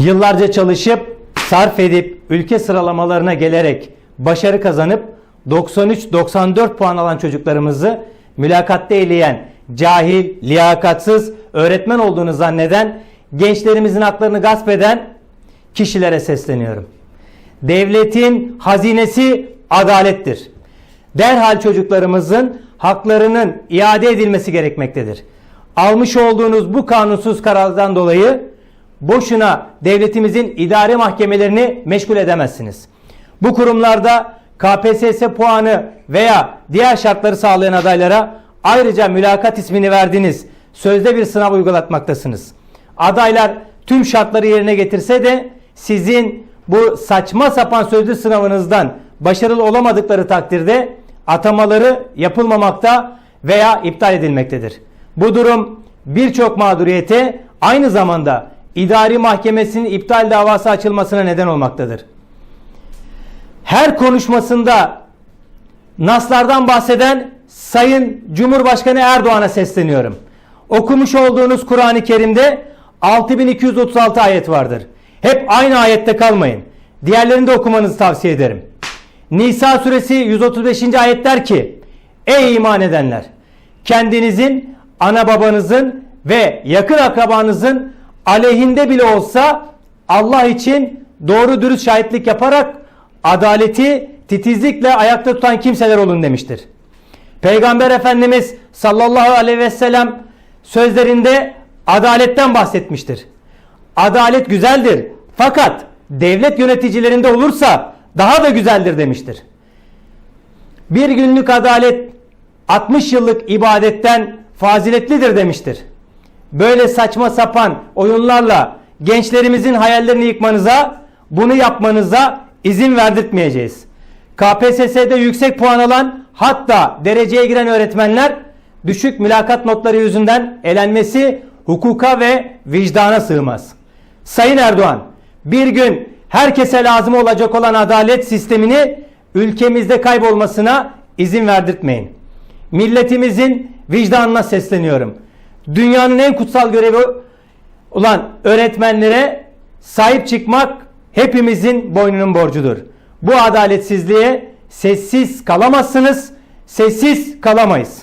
Yıllarca çalışıp, sarf edip, ülke sıralamalarına gelerek başarı kazanıp 93-94 puan alan çocuklarımızı mülakatta eleyen, cahil, liyakatsız, öğretmen olduğunu zanneden, gençlerimizin haklarını gasp eden kişilere sesleniyorum. Devletin hazinesi adalettir. Derhal çocuklarımızın haklarının iade edilmesi gerekmektedir. Almış olduğunuz bu kanunsuz karardan dolayı boşuna devletimizin idare mahkemelerini meşgul edemezsiniz. Bu kurumlarda KPSS puanı veya diğer şartları sağlayan adaylara ayrıca mülakat ismini verdiğiniz sözde bir sınav uygulatmaktasınız. Adaylar tüm şartları yerine getirse de sizin bu saçma sapan sözlü sınavınızdan başarılı olamadıkları takdirde atamaları yapılmamakta veya iptal edilmektedir. Bu durum birçok mağduriyete aynı zamanda idari mahkemesinin iptal davası açılmasına neden olmaktadır. Her konuşmasında naslardan bahseden Sayın Cumhurbaşkanı Erdoğan'a sesleniyorum. Okumuş olduğunuz Kur'an-ı Kerim'de 6236 ayet vardır. Hep aynı ayette kalmayın. Diğerlerini de okumanızı tavsiye ederim. Nisa suresi 135. ayet der ki Ey iman edenler! Kendinizin, ana babanızın ve yakın akrabanızın aleyhinde bile olsa Allah için doğru dürüst şahitlik yaparak adaleti titizlikle ayakta tutan kimseler olun demiştir. Peygamber Efendimiz sallallahu aleyhi ve sellem sözlerinde adaletten bahsetmiştir. Adalet güzeldir fakat devlet yöneticilerinde olursa daha da güzeldir demiştir. Bir günlük adalet 60 yıllık ibadetten faziletlidir demiştir. Böyle saçma sapan oyunlarla gençlerimizin hayallerini yıkmanıza, bunu yapmanıza izin verdirtmeyeceğiz. KPSS'de yüksek puan alan hatta dereceye giren öğretmenler düşük mülakat notları yüzünden elenmesi hukuka ve vicdana sığmaz. Sayın Erdoğan, bir gün herkese lazım olacak olan adalet sistemini ülkemizde kaybolmasına izin verdirtmeyin. Milletimizin vicdanına sesleniyorum. Dünyanın en kutsal görevi olan öğretmenlere sahip çıkmak hepimizin boynunun borcudur. Bu adaletsizliğe sessiz kalamazsınız, sessiz kalamayız.